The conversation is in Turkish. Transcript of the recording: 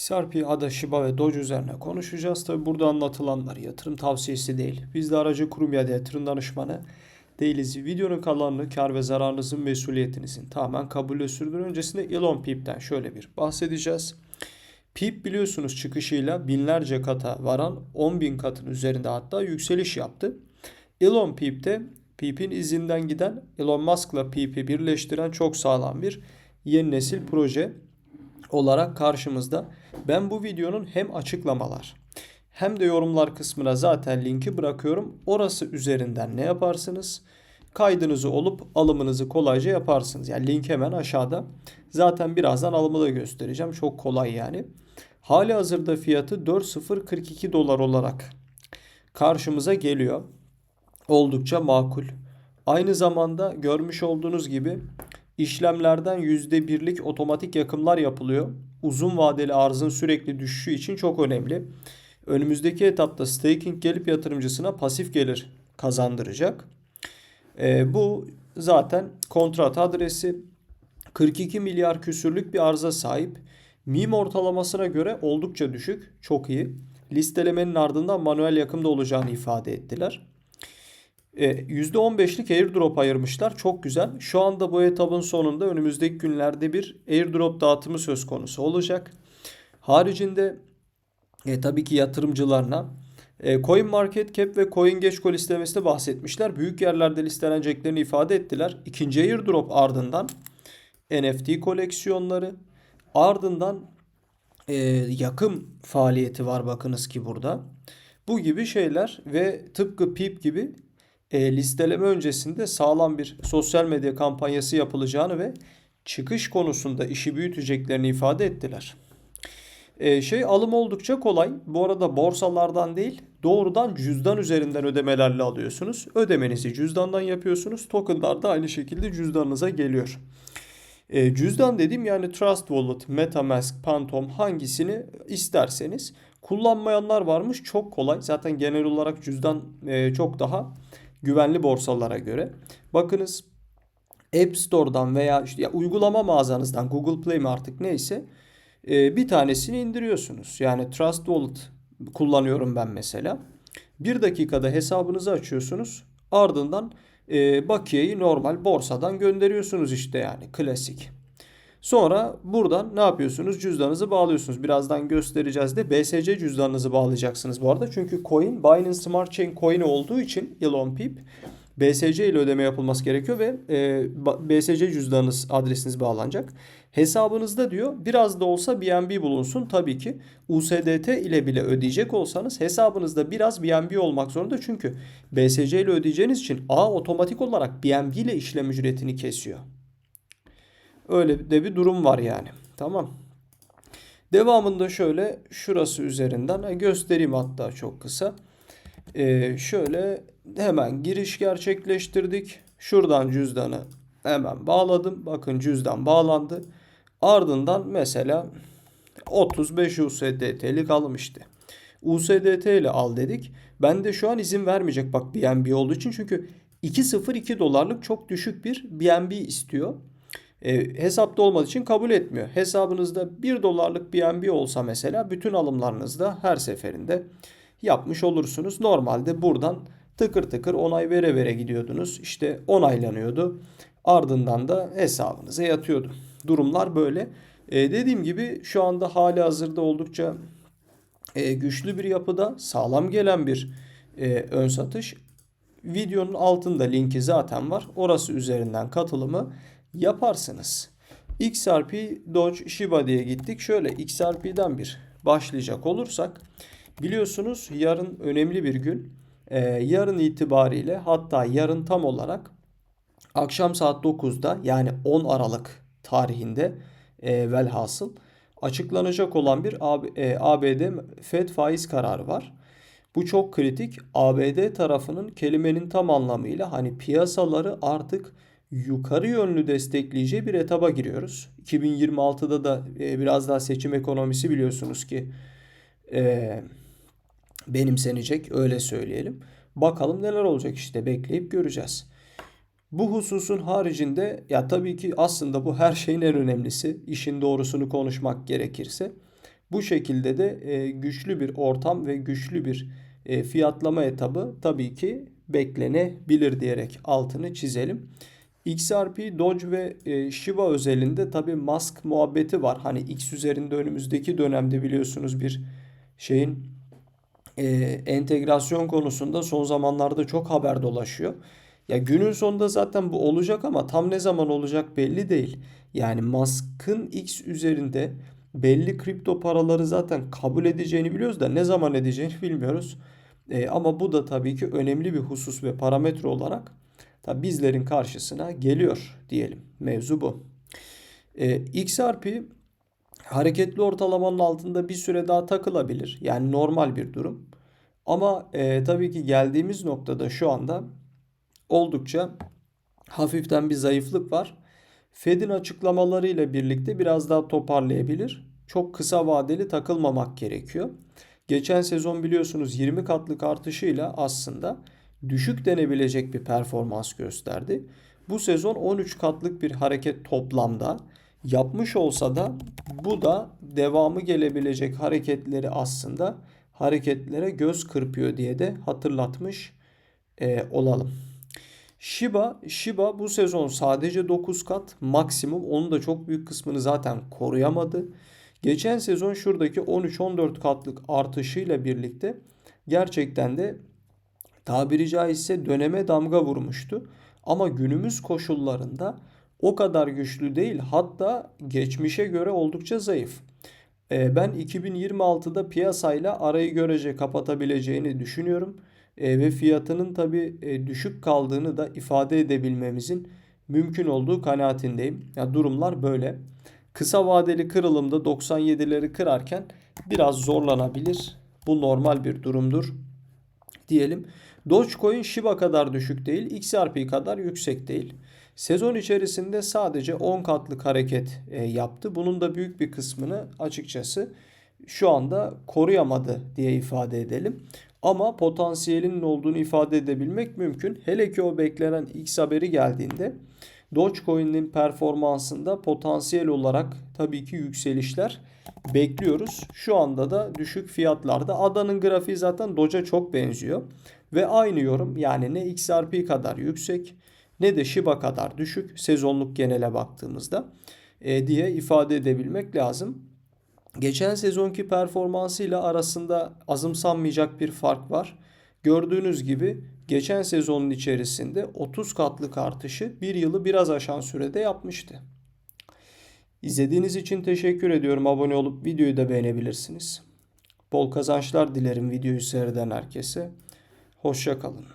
XRP, ADA, Shiba ve Doge üzerine konuşacağız. Tabi burada anlatılanlar yatırım tavsiyesi değil. Biz de aracı kurum ya da yatırım danışmanı değiliz. Videonun kalanını kar ve zararınızın mesuliyetinizin tamamen kabul sürdürün. Öncesinde Elon Peep'ten şöyle bir bahsedeceğiz. Peep biliyorsunuz çıkışıyla binlerce kata varan 10 bin katın üzerinde hatta yükseliş yaptı. Elon Peep de Peep'in izinden giden Elon Musk'la Peep'i birleştiren çok sağlam bir yeni nesil proje olarak karşımızda. Ben bu videonun hem açıklamalar hem de yorumlar kısmına zaten linki bırakıyorum. Orası üzerinden ne yaparsınız? Kaydınızı olup alımınızı kolayca yaparsınız. Yani link hemen aşağıda. Zaten birazdan alımı da göstereceğim. Çok kolay yani. Hali hazırda fiyatı 4042 dolar olarak karşımıza geliyor. Oldukça makul. Aynı zamanda görmüş olduğunuz gibi işlemlerden %1'lik otomatik yakımlar yapılıyor. Uzun vadeli arzın sürekli düşüşü için çok önemli. Önümüzdeki etapta staking gelip yatırımcısına pasif gelir kazandıracak. E, bu zaten kontrat adresi 42 milyar küsürlük bir arıza sahip. MIM ortalamasına göre oldukça düşük, çok iyi. Listelemenin ardından manuel yakımda olacağını ifade ettiler. E, %15'lik airdrop ayırmışlar. Çok güzel. Şu anda bu etabın sonunda önümüzdeki günlerde bir airdrop dağıtımı söz konusu olacak. Haricinde e, tabii ki yatırımcılarına e, Coin Market Cap ve Coin Geçko listelemesinde bahsetmişler. Büyük yerlerde listeleneceklerini ifade ettiler. İkinci airdrop ardından NFT koleksiyonları ardından e, yakım faaliyeti var bakınız ki burada. Bu gibi şeyler ve tıpkı PIP gibi e, listeleme öncesinde sağlam bir sosyal medya kampanyası yapılacağını ve çıkış konusunda işi büyüteceklerini ifade ettiler. E, şey alım oldukça kolay. Bu arada borsalardan değil doğrudan cüzdan üzerinden ödemelerle alıyorsunuz. Ödemenizi cüzdandan yapıyorsunuz. Tokenlar da aynı şekilde cüzdanınıza geliyor. E, cüzdan dediğim yani Trust Wallet, Metamask, Phantom hangisini isterseniz kullanmayanlar varmış. Çok kolay. Zaten genel olarak cüzdan e, çok daha güvenli borsalara göre. Bakınız App Store'dan veya işte ya uygulama mağazanızdan Google Play mi artık neyse e, bir tanesini indiriyorsunuz. Yani Trust Wallet kullanıyorum ben mesela. Bir dakikada hesabınızı açıyorsunuz. Ardından e, bakiyeyi normal borsadan gönderiyorsunuz işte yani klasik. Sonra buradan ne yapıyorsunuz? Cüzdanınızı bağlıyorsunuz. Birazdan göstereceğiz de BSC cüzdanınızı bağlayacaksınız bu arada. Çünkü coin Binance Smart Chain coin olduğu için Elon Peep BSC ile ödeme yapılması gerekiyor ve e, BSC cüzdanınız adresiniz bağlanacak. Hesabınızda diyor biraz da olsa BNB bulunsun. Tabii ki USDT ile bile ödeyecek olsanız hesabınızda biraz BNB olmak zorunda. Çünkü BSC ile ödeyeceğiniz için A otomatik olarak BNB ile işlem ücretini kesiyor. Öyle de bir durum var yani. Tamam. Devamında şöyle şurası üzerinden göstereyim hatta çok kısa. Ee, şöyle hemen giriş gerçekleştirdik. Şuradan cüzdanı hemen bağladım. Bakın cüzdan bağlandı. Ardından mesela 35 USDT'lik alım işte. USDT ile al dedik. Ben de şu an izin vermeyecek bak BNB olduğu için. Çünkü 2.02 dolarlık çok düşük bir BNB istiyor. E, hesapta olmadığı için kabul etmiyor. Hesabınızda 1 dolarlık BNB olsa mesela bütün alımlarınızda her seferinde yapmış olursunuz. Normalde buradan tıkır tıkır onay vere vere gidiyordunuz. İşte onaylanıyordu. Ardından da hesabınıza yatıyordu. Durumlar böyle. E, dediğim gibi şu anda hali hazırda oldukça e, güçlü bir yapıda sağlam gelen bir e, ön satış. Videonun altında linki zaten var. Orası üzerinden katılımı yaparsınız. XRP, Doge, Shiba diye gittik. Şöyle XRP'den bir başlayacak olursak biliyorsunuz yarın önemli bir gün. Ee, yarın itibariyle hatta yarın tam olarak akşam saat 9'da yani 10 Aralık tarihinde e, velhasıl açıklanacak olan bir ABD e, Fed faiz kararı var. Bu çok kritik. ABD tarafının kelimenin tam anlamıyla hani piyasaları artık yukarı yönlü destekleyeceği bir etaba giriyoruz. 2026'da da e, biraz daha seçim ekonomisi biliyorsunuz ki e, benimsenecek öyle söyleyelim. Bakalım neler olacak işte bekleyip göreceğiz. Bu hususun haricinde ya tabii ki aslında bu her şeyin en önemlisi işin doğrusunu konuşmak gerekirse Bu şekilde de e, güçlü bir ortam ve güçlü bir fiyatlama etabı tabii ki beklenebilir diyerek altını çizelim. XRP, Doge ve e, Shiba özelinde tabii mask muhabbeti var. Hani X üzerinde önümüzdeki dönemde biliyorsunuz bir şeyin e, entegrasyon konusunda son zamanlarda çok haber dolaşıyor. Ya günün sonunda zaten bu olacak ama tam ne zaman olacak belli değil. Yani Musk'ın X üzerinde belli kripto paraları zaten kabul edeceğini biliyoruz da ne zaman edeceğini bilmiyoruz. E, ama bu da tabii ki önemli bir husus ve parametre olarak tabii bizlerin karşısına geliyor diyelim. Mevzu bu. E, XRP hareketli ortalamanın altında bir süre daha takılabilir. Yani normal bir durum. Ama e, tabii ki geldiğimiz noktada şu anda oldukça hafiften bir zayıflık var. Fed'in açıklamalarıyla birlikte biraz daha toparlayabilir. Çok kısa vadeli takılmamak gerekiyor. Geçen sezon biliyorsunuz 20 katlık artışıyla aslında düşük denebilecek bir performans gösterdi. Bu sezon 13 katlık bir hareket toplamda yapmış olsa da bu da devamı gelebilecek hareketleri aslında hareketlere göz kırpıyor diye de hatırlatmış e, olalım. Shiba, Shiba bu sezon sadece 9 kat maksimum. Onun da çok büyük kısmını zaten koruyamadı. Geçen sezon şuradaki 13-14 katlık artışıyla birlikte gerçekten de tabiri caizse döneme damga vurmuştu. Ama günümüz koşullarında o kadar güçlü değil hatta geçmişe göre oldukça zayıf. Ee, ben 2026'da piyasayla arayı görece kapatabileceğini düşünüyorum. Ee, ve fiyatının tabi e, düşük kaldığını da ifade edebilmemizin mümkün olduğu kanaatindeyim. Ya durumlar böyle. Kısa vadeli kırılımda 97'leri kırarken biraz zorlanabilir. Bu normal bir durumdur diyelim. Dogecoin Shiba kadar düşük değil, XRP kadar yüksek değil. Sezon içerisinde sadece 10 katlık hareket e, yaptı. Bunun da büyük bir kısmını açıkçası şu anda koruyamadı diye ifade edelim. Ama potansiyelinin olduğunu ifade edebilmek mümkün. Hele ki o beklenen X haberi geldiğinde Dogecoin'in performansında potansiyel olarak tabii ki yükselişler bekliyoruz. Şu anda da düşük fiyatlarda. Adanın grafiği zaten Doge'a çok benziyor. Ve aynı yorum yani ne XRP kadar yüksek ne de Shiba kadar düşük sezonluk genele baktığımızda e, diye ifade edebilmek lazım. Geçen sezonki performansıyla arasında azımsanmayacak bir fark var. Gördüğünüz gibi geçen sezonun içerisinde 30 katlık artışı bir yılı biraz aşan sürede yapmıştı. İzlediğiniz için teşekkür ediyorum. Abone olup videoyu da beğenebilirsiniz. Bol kazançlar dilerim videoyu seyreden herkese. Hoşça kalın.